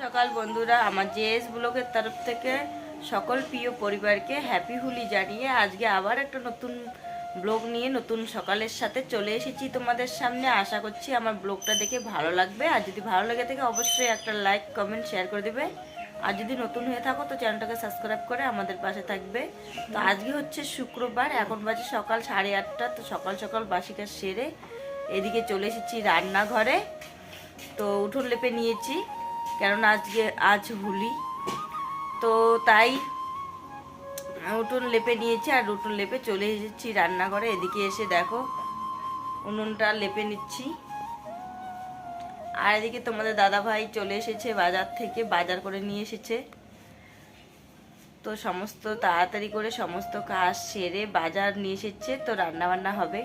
সকাল বন্ধুরা, আমার জেএস ব্লগের তরফ থেকে সকল প্রিয় পরিবারকে হ্যাপি হোলি জানিয়ে আজকে আবার একটা নতুন ব্লগ নিয়ে নতুন সকালের সাথে চলে এসেছি তোমাদের সামনে। আশা করছি আমার ব্লগটা দেখে ভালো লাগবে। আর যদি ভালো লেগে থাকে, অবশ্যই একটা লাইক কমেন্ট শেয়ার করে দেবে। আর যদি নতুন হয়ে থাকো, তো চ্যানেলটাকে সাবস্ক্রাইব করে আমাদের পাশে থাকবে। তো আজকে হচ্ছে শুক্রবার, এখন বাজে সকাল সাড়ে আটটা। তো সকাল সকাল বাসি কাজ সেরে এদিকে চলে এসেছি রান্নাঘরে। তো উঠোন লেপে নিয়েছি। কেননা আজকে, আজ হুলি। তো তাই উঠোন লেপে নিয়েছি আর উঠোন লেপে চলে এসেছি রান্নাঘরে। এদিকে এসে দেখো, উনুনটা লেপে নিচ্ছি। আর এদিকে তোমাদের দাদা ভাই চলে এসেছে বাজার থেকে, বাজার করে নিয়ে এসেছে। তো সমস্ত তাড়াতাড়ি করে সমস্ত কাজ সেরে বাজার নিয়ে এসেছে, তো রান্না বান্না হবে।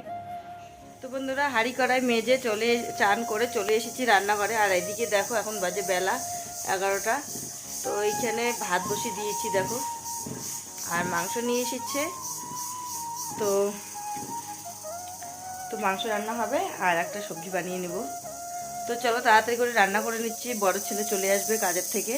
তো বন্ধুরা, হাঁড়ি কড়াই মেজে চলে চান করে চলে এসেছি রান্নাঘরে। আর এদিকে দেখো, এখন বাজে বেলা এগারোটা। তো এইখানে ভাত বসিয়ে দিয়েছি, দেখো। আর মাংস নিয়ে এসেছে। তো তো মাংস রান্না হবে, আর একটা সবজি বানিয়ে নেব। তো চলো, তাড়াতাড়ি করে রান্না করে নিচ্ছি। বড় ছেলে চলে আসবে কাজের থেকে।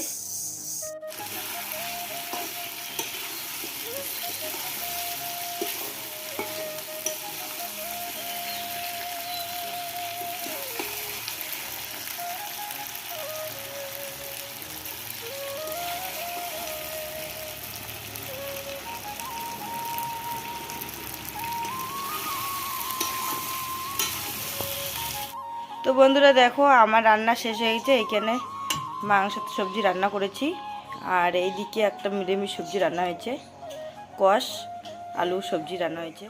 তো বন্ধুরা দেখো, আমার রান্না শেষ হয়ে গেছে। এখানে মাংস সবজি রান্না করেছি। আর এইদিকে একটা মিলেমিশ সবজি রান্না হয়েছে। কষ, আলু সবজি রান্না হয়েছে।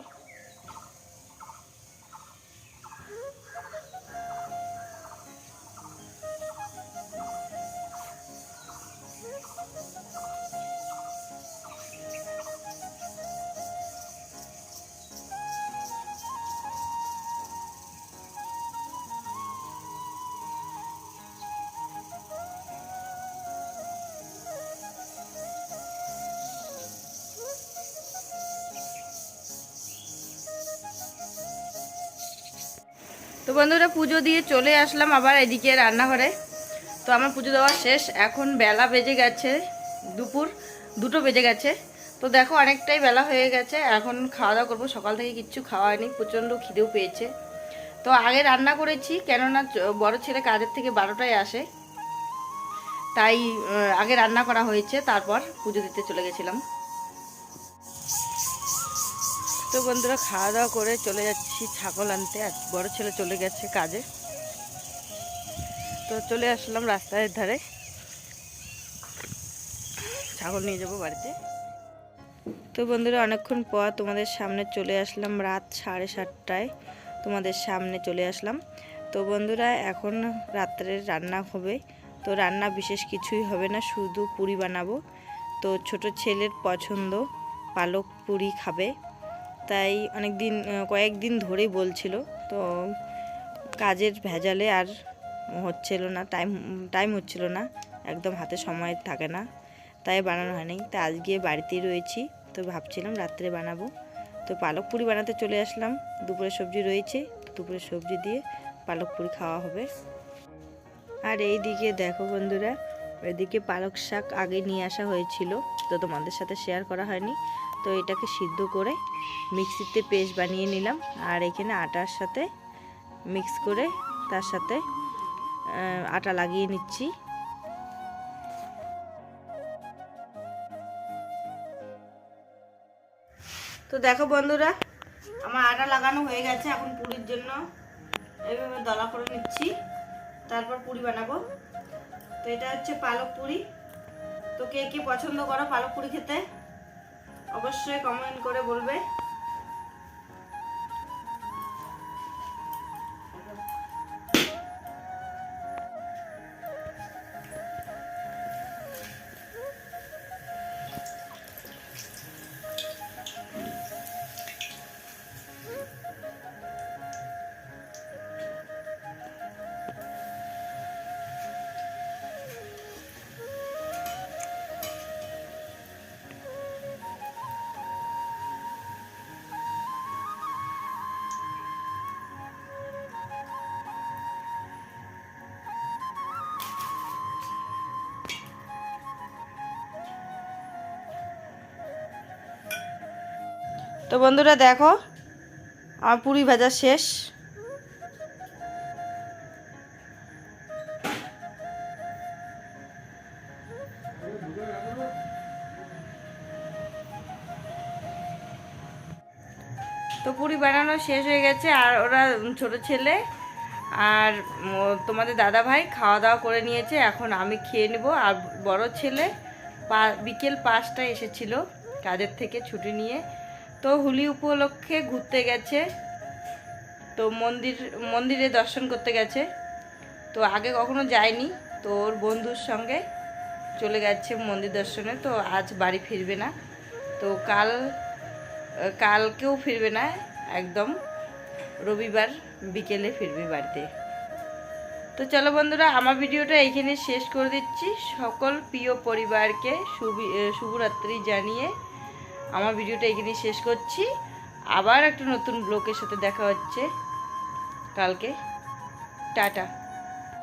তো বন্ধুরা পুজো দিয়ে চলে আসলাম আবার এদিকে রান্নাঘরে। তো আমার পুজো দেওয়া শেষ, এখন বেলা বেজে গেছে দুপুর, দুটো বেজে গেছে। তো দেখো অনেকটাই বেলা হয়ে গেছে, এখন খাওয়া দাওয়া করব। সকাল থেকে কিচ্ছু খাওয়া হয়নি, প্রচণ্ড খিদেও পেয়েছে। তো আগে রান্না করেছি, কেননা বড় ছেলে কাজের থেকে বারোটায় আসে। তাই আগে রান্না করা হয়েছে, তারপর পুজো দিতে চলে গেছিলাম। তো বন্ধুরা খাওয়া দাওয়া করে চলে যাচ্ছি ছাগল আনতে। আর বড় ছেলে চলে গেছে কাজে। তো চলে আসলাম রাস্তার ধারে। ছাগল নিয়ে যাব বাড়িতে। তো বন্ধুরা অনেকক্ষণ পর তোমাদের সামনে চলে আসলাম রাত সাড়ে সাতটায়। তোমাদের সামনে চলে আসলাম। তো বন্ধুরা এখন রাত্রের রান্না হবে। তো রান্না বিশেষ কিছুই হবে না, শুধু পুরি বানাবো। তো ছোট ছেলের পছন্দ পালক পুরি খাবে। তাই অনেক দিন কয়েকদিন ধরেই বলছিল। তো কাজের ভেজালে আর হচ্ছিল না টাইম টাইম হচ্ছিল না। একদম হাতে সময় থাকে না, তাই বানানো হয়নি। তো আজকে বাড়িতেই রয়েছি, তো ভাবছিলাম রাত্রে বানাবো। তো পালক পুরি বানাতে চলে আসলাম। দুপুরে সবজি রয়েছে দুপুরে সবজি দিয়ে পালক পুরি খাওয়া হবে। আর এই দিকে দেখো বন্ধুরা ওইদিকে পালক শাক আগে নিয়ে আসা হয়েছিল, তো তোমাদের সাথে শেয়ার করা হয়নি। তো এটাকে সিদ্ধ করে মিক্সিতে পেস্ট বানিয়ে নিলাম, আর এখানে আটার সাথে মিক্স করে তার সাথে আটা লাগিয়ে নিচ্ছি। তো দেখো বন্ধুরা, আমার আটা লাগানো হয়ে গেছে এখন পুরীর জন্য। এইভাবে দলা করে নিচ্ছি, তারপর পুরি বানাবো। তো এটা হচ্ছে পালক পুরি। তো কে কে পছন্দ করো পালক পুরি খেতে? অবশ্যই কমেন্ট করে বলবে। তো বন্ধুরা দেখো, আমার পুরি ভাজা শেষ। তো পুরি বানানো শেষ হয়ে গেছে, আর ওরা ছোট ছেলে আর তোমাদের দাদা ভাই খাওয়া দাওয়া করে নিয়েছে। এখন আমি খেয়ে নেব, আর বড় ছেলে পা- বিকেল পাঁচটায় এসেছিল কাজের থেকে ছুটি নিয়ে। তো হোলি উপলক্ষে ঘুরতে গেছে। তো মন্দির, মন্দিরে দর্শন করতে গেছে। তো আগে কখনো যায়নি। তো ওর বন্ধুর সঙ্গে চলে গেছে মন্দির দর্শনে। তো আজ বাড়ি ফিরবে না। তো কাল, কালকেও ফিরবে না। একদম রবিবার বিকেলে ফিরবে বাড়িতে। তো চলো বন্ধুরা, আমার ভিডিওটা এইখানে শেষ করে দিচ্ছি। সকল প্রিয় পরিবারকে শুভ, শুভরাত্রি জানিয়ে আমার ভিডিওটা এখানে শেষ করছি। আবার একটা নতুন ব্লকের সাথে দেখা হচ্ছে। কালকে। টাটা।